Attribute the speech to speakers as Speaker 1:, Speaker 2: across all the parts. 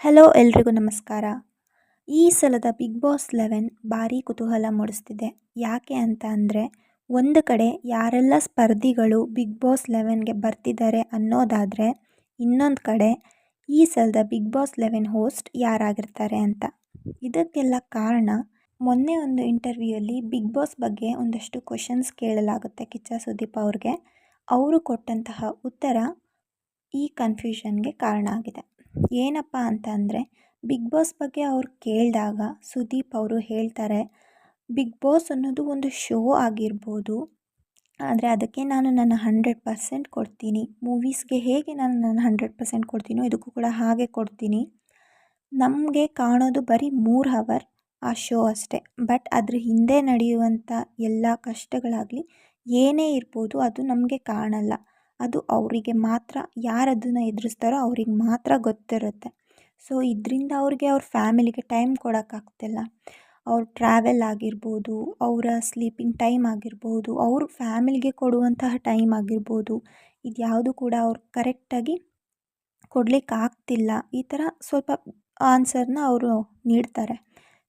Speaker 1: Hello ಎಲ್ರಿಗೂ ನಮಸ್ಕಾರ. ಈ ಸಲದ ಬಿಗ್ ಬಾಸ್ ಲೆವೆನ್ ಭಾರೀ ಕುತೂಹಲ ಮೂಡಿಸ್ತಿದೆ. ಯಾಕೆ ಅಂತ ಅಂದರೆ, ಒಂದು ಕಡೆ ಯಾರೆಲ್ಲ ಸ್ಪರ್ಧಿಗಳು ಬಿಗ್ ಬಾಸ್ ಲೆವೆನ್ಗೆ ಬರ್ತಿದ್ದಾರೆ ಅನ್ನೋದಾದರೆ, ಇನ್ನೊಂದು ಕಡೆ ಈ ಸಲದ ಬಿಗ್ ಬಾಸ್ ಲೆವೆನ್ ಹೋಸ್ಟ್ ಯಾರಾಗಿರ್ತಾರೆ ಅಂತ. ಇದಕ್ಕೆಲ್ಲ ಕಾರಣ, ಮೊನ್ನೆ ಒಂದು ಇಂಟರ್ವ್ಯೂಯಲ್ಲಿ ಬಿಗ್ ಬಾಸ್ ಬಗ್ಗೆ ಒಂದಷ್ಟು ಕ್ವಶನ್ಸ್ ಕೇಳಲಾಗುತ್ತೆ ಕಿಚ್ಚ ಸುದೀಪ್ ಅವ್ರಿಗೆ. ಅವರು ಕೊಟ್ಟಂತಹ ಉತ್ತರ ಈ ಕನ್ಫ್ಯೂಷನ್ಗೆ ಕಾರಣ ಆಗಿದೆ. ಏನಪ್ಪ ಅಂತ ಅಂದರೆ ಬಿಗ್ ಬಾಸ್ ಬಗ್ಗೆ ಅವ್ರು ಕೇಳಿದಾಗ ಸುದೀಪ್ ಅವರು ಹೇಳ್ತಾರೆ, ಬಿಗ್ ಬಾಸ್ ಅನ್ನೋದು ಒಂದು ಶೋ ಆಗಿರ್ಬೋದು. ಆದರೆ ಅದಕ್ಕೆ ನಾನು ನನ್ನ ಹಂಡ್ರೆಡ್ ಪರ್ಸೆಂಟ್ ಕೊಡ್ತೀನಿ. ಮೂವೀಸ್ಗೆ ಹೇಗೆ ನಾನು ನನ್ನ ಹಂಡ್ರೆಡ್ ಪರ್ಸೆಂಟ್ ಕೊಡ್ತೀನೋ ಇದಕ್ಕೂ ಕೂಡ ಹಾಗೆ ಕೊಡ್ತೀನಿ. ನಮಗೆ ಕಾಣೋದು ಬರೀ ಮೂರು ಹವರ್ ಆ ಶೋ ಅಷ್ಟೇ. ಬಟ್ ಅದ್ರ ಹಿಂದೆ ನಡೆಯುವಂಥ ಎಲ್ಲ ಕಷ್ಟಗಳಾಗಲಿ ಏನೇ ಇರ್ಬೋದು ಅದು ನಮಗೆ ಕಾಣಲ್ಲ. ಅದು ಅವರಿಗೆ ಮಾತ್ರ, ಯಾರು ಅದನ್ನು ಎದುರಿಸ್ತಾರೋ ಅವ್ರಿಗೆ ಮಾತ್ರ ಗೊತ್ತಿರುತ್ತೆ. ಸೊ ಇದರಿಂದ ಅವ್ರಿಗೆ ಅವ್ರ ಫ್ಯಾಮಿಲಿಗೆ ಟೈಮ್ ಕೊಡೋಕ್ಕಾಗ್ತಿಲ್ಲ ಅವ್ರ ಟ್ರಾವೆಲ್ ಆಗಿರ್ಬೋದು, ಅವರ ಸ್ಲೀಪಿಂಗ್ ಟೈಮ್ ಆಗಿರ್ಬೋದು, ಅವ್ರ ಫ್ಯಾಮಿಲಿಗೆ ಕೊಡುವಂತಹ ಟೈಮ್ ಆಗಿರ್ಬೋದು, ಇದು ಯಾವುದು ಕೂಡ ಅವ್ರು ಕರೆಕ್ಟಾಗಿ ಕೊಡಲಿಕ್ಕಾಗ್ತಿಲ್ಲ ಈ ಥರ ಸ್ವಲ್ಪ ಆನ್ಸರ್ನ ಅವರು ನೀಡ್ತಾರೆ.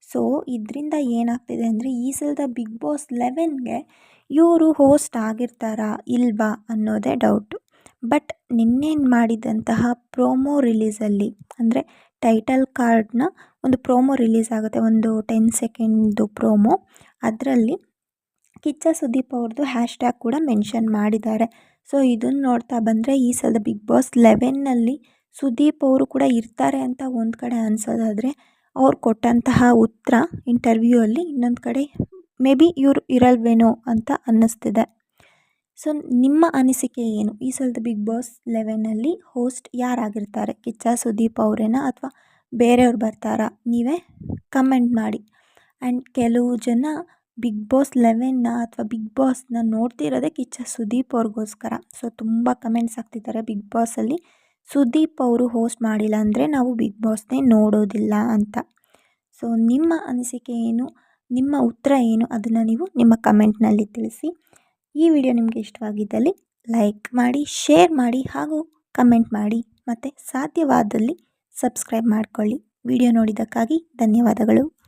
Speaker 1: ಸೊ ಇದರಿಂದ ಏನಾಗ್ತಿದೆ ಅಂದರೆ ಈ ಸಲದ ಬಿಗ್ ಬಾಸ್ ಲೆವೆನ್ಗೆ ಇವರು ಹೋಸ್ಟ್ ಆಗಿರ್ತಾರಾ ಇಲ್ವಾ ಅನ್ನೋದೇ ಡೌಟು ಬಟ್ ನಿನ್ನೇನು ಮಾಡಿದಂತಹ ಪ್ರೋಮೋ ರಿಲೀಸಲ್ಲಿ ಅಂದರೆ ಟೈಟಲ್ ಕಾರ್ಡ್ನ ಒಂದು ಪ್ರೋಮೋ ರಿಲೀಸ್ ಆಗುತ್ತೆ, ಒಂದು ಟೆನ್ ಸೆಕೆಂಡ್ದು ಪ್ರೋಮೋ ಅದರಲ್ಲಿ ಕಿಚ್ಚ ಸುದೀಪ್ ಅವ್ರದ್ದು ಹ್ಯಾಶ್ ಟ್ಯಾಗ್ ಕೂಡ ಮೆನ್ಷನ್ ಮಾಡಿದ್ದಾರೆ. ಸೊ ಇದನ್ನು ನೋಡ್ತಾ ಬಂದರೆ ಈ ಸಲದ ಬಿಗ್ ಬಾಸ್ ಲೆವೆನ್ನಲ್ಲಿ ಸುದೀಪ್ ಅವರು ಕೂಡ ಇರ್ತಾರೆ ಅಂತ ಒಂದು ಕಡೆ ಅನ್ಸೋದಾದರೆ ಅವ್ರು ಕೊಟ್ಟಂತಹ ಉತ್ತರ ಇಂಟರ್ವ್ಯೂ ಅಲ್ಲಿ ಇನ್ನೊಂದು ಕಡೆ ಮೇ ಬಿ ಇವರು ಇರಲ್ವೇನೋ ಅಂತ ಅನ್ನಿಸ್ತಿದೆ. ಸೊ ನಿಮ್ಮ ಅನಿಸಿಕೆ ಏನು? ಈ ಸಲದ ಬಿಗ್ ಬಾಸ್ ಲೆವೆನಲ್ಲಿ ಹೋಸ್ಟ್ ಯಾರಾಗಿರ್ತಾರೆ? ಕಿಚ್ಚ, ಸುದೀಪ್ ಅವರೇನಾ ಅಥವಾ ಬೇರೆಯವ್ರು ಬರ್ತಾರಾ? ನೀವೇ ಕಮೆಂಟ್ ಮಾಡಿ. ಆ್ಯಂಡ್ ಕೆಲವು ಜನ ಬಿಗ್ ಬಾಸ್ ಲೆವೆನ್ನ ಅಥವಾ ಬಿಗ್ ಬಾಸ್ನ ನೋಡ್ತಿರೋದೇ ಕಿಚ್ಚ, ಸುದೀಪ್ ಅವ್ರಿಗೋಸ್ಕರ. ಸೊ ತುಂಬ ಕಮೆಂಟ್ಸ್ ಆಗ್ತಿದ್ದಾರೆ ಬಿಗ್ ಬಾಸಲ್ಲಿ ಸುದೀಪ್ ಅವರು ಹೋಸ್ಟ್ ಮಾಡಿಲ್ಲ ಅಂದರೆ ನಾವು ಬಿಗ್ ಬಾಸ್ನೇ ನೋಡೋದಿಲ್ಲ ಅಂತ. ಸೊ ನಿಮ್ಮ ಅನಿಸಿಕೆ ಏನು? ನಿಮ್ಮ ಉತ್ತರ ಏನು? ಅದನ್ನು ನೀವು ನಿಮ್ಮ ಕಮೆಂಟ್ನಲ್ಲಿ ತಿಳಿಸಿ. ಈ ವಿಡಿಯೋ ನಿಮಗೆ ಇಷ್ಟವಾಗಿದ್ದಲ್ಲಿ ಲೈಕ್ ಮಾಡಿ ಶೇರ್ ಮಾಡಿ ಹಾಗೂ ಕಮೆಂಟ್ ಮಾಡಿ. ಮತ್ತು ಸಾಧ್ಯವಾದಲ್ಲಿ ಸಬ್ಸ್ಕ್ರೈಬ್ ಮಾಡಿಕೊಳ್ಳಿ. ವಿಡಿಯೋ ನೋಡಿದ್ದಕ್ಕಾಗಿ ಧನ್ಯವಾದಗಳು.